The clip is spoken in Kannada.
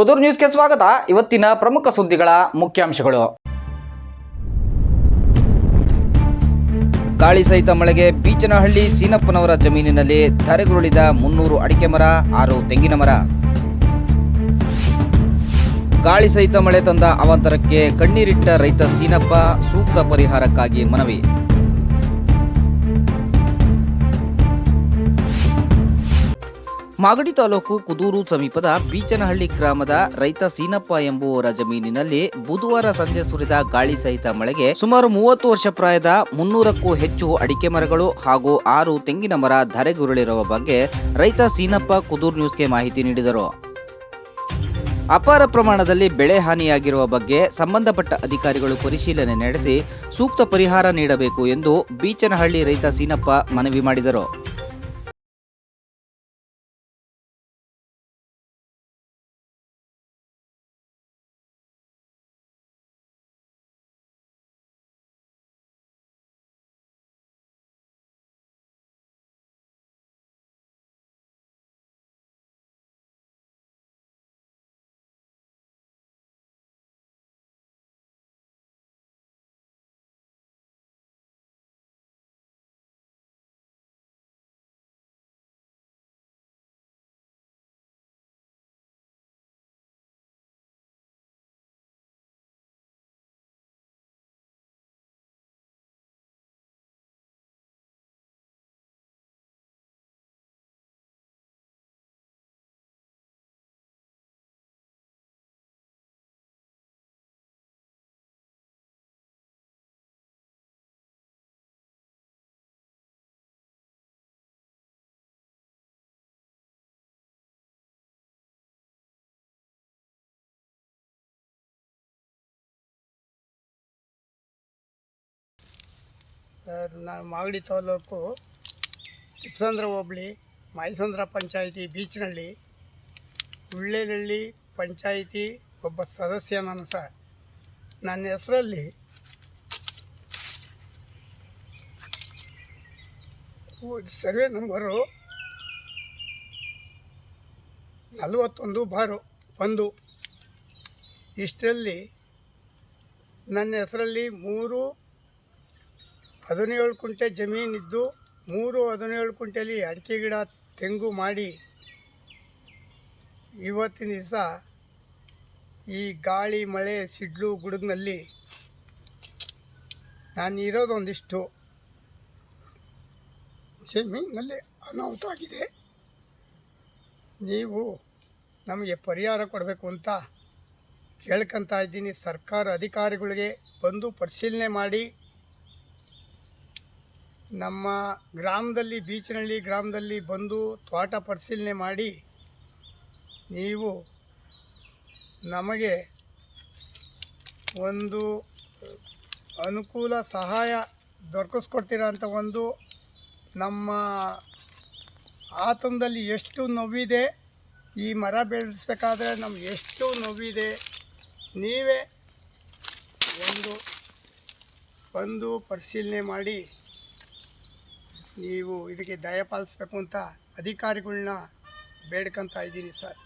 ಕುದೂರ್ ನ್ಯೂಸ್ಗೆ ಸ್ವಾಗತ. ಇವತ್ತಿನ ಪ್ರಮುಖ ಸುದ್ದಿಗಳ ಮುಖ್ಯಾಂಶಗಳು. ಗಾಳಿ ಸಹಿತ ಮಳೆಗೆ ಬೀಚನಹಳ್ಳಿ ಸೀನಪ್ಪನವರ ಜಮೀನಿನಲ್ಲಿ ಧರೆಗುರುಳಿದ ಮುನ್ನೂರು ಅಡಿಕೆ ಮರ, ಆರು ತೆಂಗಿನ ಮರ. ಗಾಳಿ ಸಹಿತ ಮಳೆ ತಂದ ಅವಾಂತರಕ್ಕೆ ಕಣ್ಣೀರಿಟ್ಟ ರೈತ ಸೀನಪ್ಪ ಸೂಕ್ತ ಪರಿಹಾರಕ್ಕಾಗಿ ಮನವಿ. ಮಾಗಡಿ ತಾಲೂಕು ಕುದೂರು ಸಮೀಪದ ಬೀಚನಹಳ್ಳಿ ಗ್ರಾಮದ ರೈತ ಸೀನಪ್ಪ ಎಂಬುವರ ಜಮೀನಿನಲ್ಲಿ ಬುಧವಾರ ಸಂಜೆ ಸುರಿದ ಗಾಳಿ ಸಹಿತ ಮಳೆಗೆ ಸುಮಾರು ಮೂವತ್ತು ವರ್ಷ ಪ್ರಾಯದ ಮುನ್ನೂರಕ್ಕೂ ಹೆಚ್ಚು ಅಡಿಕೆ ಮರಗಳು ಹಾಗೂ ಆರು ತೆಂಗಿನ ಮರ ಧರೆಗುರುಳಿರುವ ಬಗ್ಗೆ ರೈತ ಸೀನಪ್ಪ ಕುದೂರು ನ್ಯೂಸ್ಗೆ ಮಾಹಿತಿ ನೀಡಿದರು. ಅಪಾರ ಪ್ರಮಾಣದಲ್ಲಿ ಬೆಳೆ ಹಾನಿಯಾಗಿರುವ ಬಗ್ಗೆ ಸಂಬಂಧಪಟ್ಟ ಅಧಿಕಾರಿಗಳು ಪರಿಶೀಲನೆ ನಡೆಸಿ ಸೂಕ್ತ ಪರಿಹಾರ ನೀಡಬೇಕು ಎಂದು ಬೀಚನಹಳ್ಳಿ ರೈತ ಸೀನಪ್ಪ ಮನವಿ ಮಾಡಿದರು. ನಾನು ಮಾಗಡಿ ತಾಲೂಕು ತಿಪ್ಸಂದ್ರ ಹೋಬಳಿ, ಮೈಸಂದ್ರ ಪಂಚಾಯಿತಿ ಬೀಚ್ನಳ್ಳಿ ಉಳ್ಳೇನಹಳ್ಳಿ ಪಂಚಾಯಿತಿ ಒಬ್ಬ ಸದಸ್ಯ ನಾನು ಸರ್. ನನ್ನ ಹೆಸರಲ್ಲಿ ಸರ್ವೆ ನಂಬರು ನಲವತ್ತೊಂದು ಬಾರು ಒಂದು. ಇಷ್ಟರಲ್ಲಿ ನನ್ನ ಹೆಸರಲ್ಲಿ ಮೂರು ಹದಿನೇಳು ಕುಂಟೆ ಜಮೀನಿದ್ದು ಮೂರು ಹದಿನೇಳು ಕುಂಟೆಲಿ ಅಡಿಕೆ ಗಿಡ ತೆಂಗು ಮಾಡಿ ಇವತ್ತಿನ ದಿವಸ ಈ ಗಾಳಿ, ಮಳೆ, ಸಿಡ್ಲು, ಗುಡುಗಿನಲ್ಲಿ ನಾನು ಇರೋದೊಂದಿಷ್ಟು ಜಮೀನಲ್ಲಿ ಅನಾಹುತ ಆಗಿದೆ. ನೀವು ನಮಗೆ ಪರಿಹಾರ ಕೊಡಬೇಕು ಅಂತ ಕೇಳ್ಕೊತಾ ಇದ್ದೀನಿ. ಸರ್ಕಾರ ಅಧಿಕಾರಿಗಳಿಗೆ ಬಂದು ಪರಿಶೀಲನೆ ಮಾಡಿ. ನಮ್ಮ ಗ್ರಾಮದಲ್ಲಿ, ಬೀಚನಹಳ್ಳಿ ಗ್ರಾಮದಲ್ಲಿ ಬಂದು ತೋಟ ಪರಿಶೀಲನೆ ಮಾಡಿ ನೀವು ನಮಗೆ ಒಂದು ಅನುಕೂಲ ಸಹಾಯ ದೊರಕಿಸ್ಕೊಡ್ತೀರ ಅಂತ ಒಂದು ನಮ್ಮ ಆತಂಕದಲ್ಲಿ ಎಷ್ಟು ನೋವಿದೆ, ಈ ಮರ ಬೆಳೆಸಬೇಕಾದ್ರೆ ನಮ್ಗೆ ಎಷ್ಟು ನೋವಿದೆ, ನೀವೇ ಒಂದು ಬಂದು ಪರಿಶೀಲನೆ ಮಾಡಿ ನೀವು ಇದಕ್ಕೆ ದಯಪಾಲಿಸಬೇಕು ಅಂತ ಅಧಿಕಾರಿಗಳನ್ನ ಬೇಡ್ಕೊತಾ ಇದ್ದೀನಿ ಸರ್.